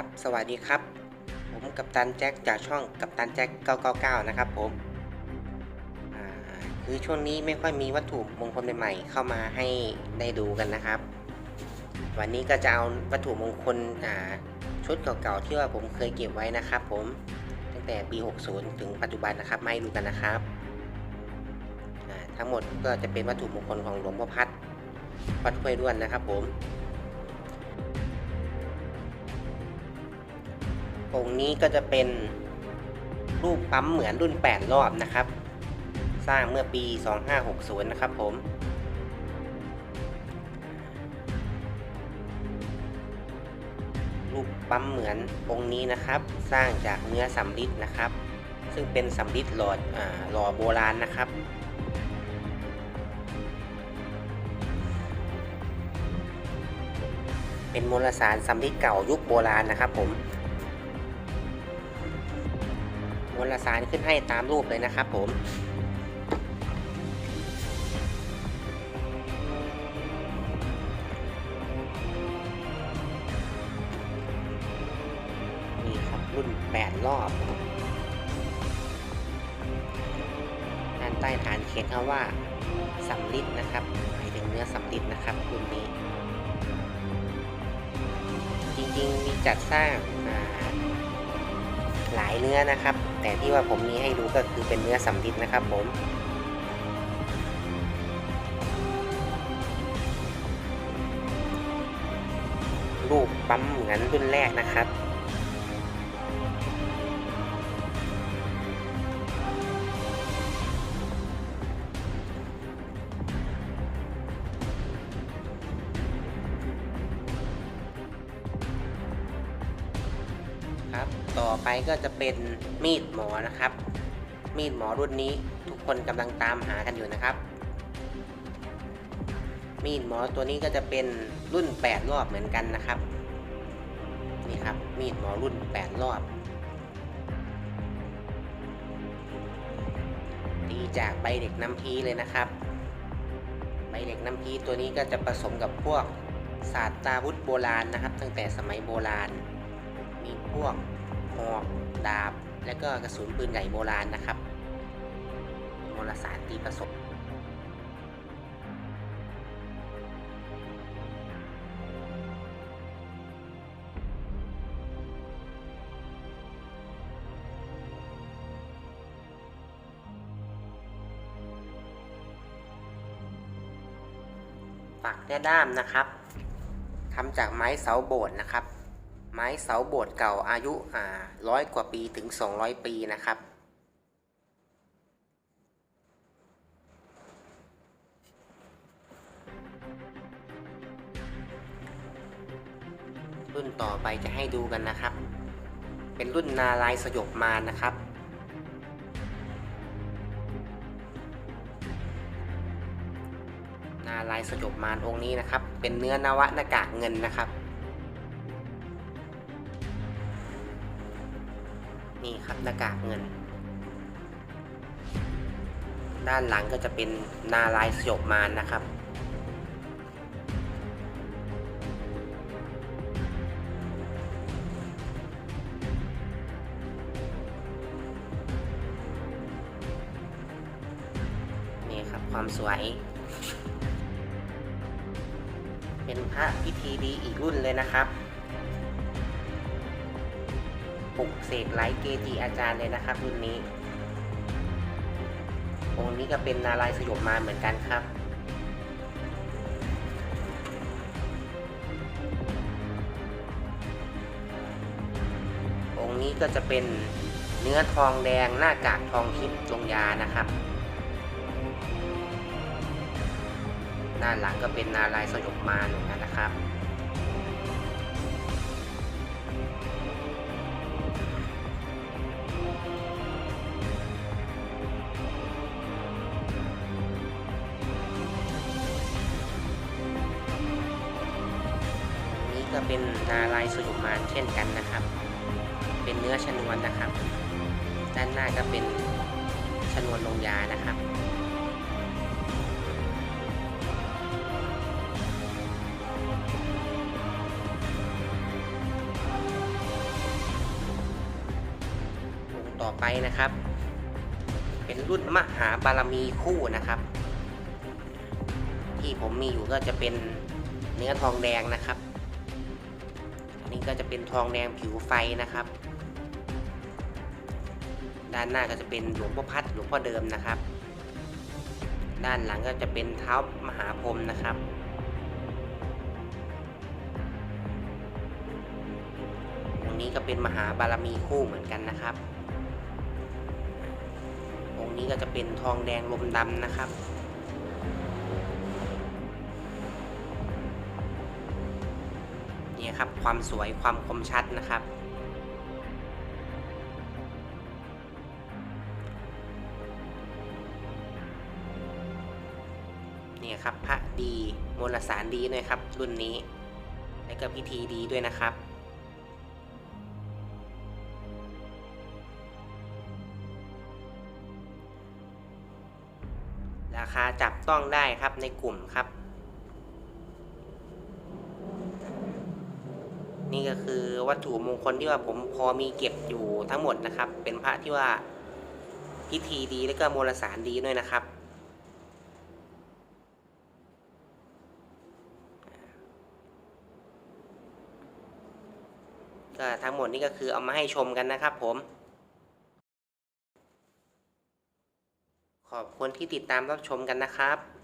ครับ สวัสดีครับ ผมกัปตันแจ็คจากช่องกัปตันแจ็ค 999 นะครับผมคือช่วงนี้ไม่ค่อยมีวัตถุมงคลใหม่ๆเข้ามาให้ได้ดูกันนะครับ วันนี้ก็จะเอาวัตถุมงคลชุดเก่าๆที่ว่าผมเคยเก็บไว้นะครับผมตั้งแต่ปี 60 ถึงปัจจุบันนะครับมาให้ดูกันนะครับทั้งหมดก็จะเป็นวัตถุมงคลของหลวงพ่อพัดวัดห้วยด้วนนะครับผม องนี้ก็จะเป็นรูปปั๊มเหมือนรุ่น 8 รอบนะครับ สร้างเมื่อปี 2560 นะครับผม รูปปั๊มเหมือนองค์นี้นะครับ สร้างจากเนื้อสำริดนะครับ ซึ่งเป็นสำริดหลอดอ่าหล่อโบราณนะครับเป็นมวลสารสำริดเก่ายุคโบราณนะครับผม ลสารขึ้นให้ตามรูปเลยนะครับผมนี่ครับรุ่น 8 รอบด้านใต้ฐานเขียนคำว่าสำลิดนะครับหมายถึงเนื้อสำลิดนะครับรุ่นนี้ จริงๆมีจัดสร้างอ่า หลายเนื้อนะครับ แต่ที่ว่าผมมีให้ดูก็คือเป็นเนื้อสำลิดนะครับผมรูปปั๊มเหมือนรุ่นแรกนะครับ อไปก็จะเป็นมีดหมอนะครับ มีดหมอรุ่นนี้ทุกคนกำลังตามหากันอยู่นะครับ มีดหมอตัวนี้ก็จะเป็นรุ่น 8 รอบเหมือนกันนะครับ นี่ครับมีดหมอรุ่น 8 รอบตีจากใบเหล็กน้ำพีเลยนะครับ ใบเหล็กน้ำพีตัวนี้ก็จะผสมกับพวกศาสตราวุธโบราณนะครับ ตั้งแต่สมัยโบราณ มีพวก หอกดาบ และก็กระสุนปืนใหญ่โบราณนะครับมลสารตีผสมปักแด้ด้ามนะครับทำจากไม้เสาโบสถ์นะครับ ไม้เสาโบสถ์เก่าอายุอ่าร้อยกว่าปีถึง 200 ปีนะครับ รุ่นต่อไปจะให้ดูกันนะครับ เป็นรุ่นนาลายสยบมานะครับนาลายสยบมารองค์นี้นะครับ เป็นเนื้อนวะหน้ากากเงินนะครับ ครับหน้ากากเงิน ด้านหลังก็จะเป็นนาลายสยบมารนะครับ นี่ครับความสวย เป็นพระพิธีดีอีกรุ่นเลยนะครับ ปลุกเสกหลายเกจิอาจารย์เลยนะครับรุ่นนี้ องค์นี้ก็เป็นนารายสยบมาเหมือนกันครับ องค์นี้ก็จะเป็นเนื้อทองแดงหน้ากากทองทิพย์ลงยานะครับ ด้านหลังก็เป็นนารายสยบมารเหมือนกันนะครับ ก็เป็นนาลายณ์สยุมานเช่นกันนะครับ เป็นเนื้อชนวนนะครับ ด้านหน้าก็เป็นชนวนลงยานะครับนไปนะครับ เป็นรุ่นมหาบารมีคู่นะครับ ที่ผมมีอยู่ก็จะเป็นเนื้อทองแดงนะครับ นี้ก็จะเป็นทองแดงผิวไฟนะครับ ด้านหน้าก็จะเป็นหลวงพ่อพัดหลวงพ่อเดิมนะครับ ด้านหลังก็จะเป็นเท้ามหาพรหมนะครับองค์นี้ก็เป็นมหาบารมีคู่เหมือนกันนะครับองค์นี้ก็จะเป็นทองแดงลมดำนะครับ ครับ ความสวยความคมชัดนะครับเนี่ยครับพระดีมวลสารดีด้วยครับ รุ่นนี้ และก็พิธีดีด้วยนะครับราคาจับต้องได้ครับในกลุ่มครับ นี่ก็คือวัตถุมงคลที่ว่าผมพอมีเก็บอยู่ทั้งหมดนะครับ เป็นพระที่ว่าพิธีดีและก็มวลสารดีด้วยนะครับ ก็ทั้งหมดนี้ก็คือเอามาให้ชมกันนะครับผม ขอบคุณที่ติดตามรับชมกันนะครับ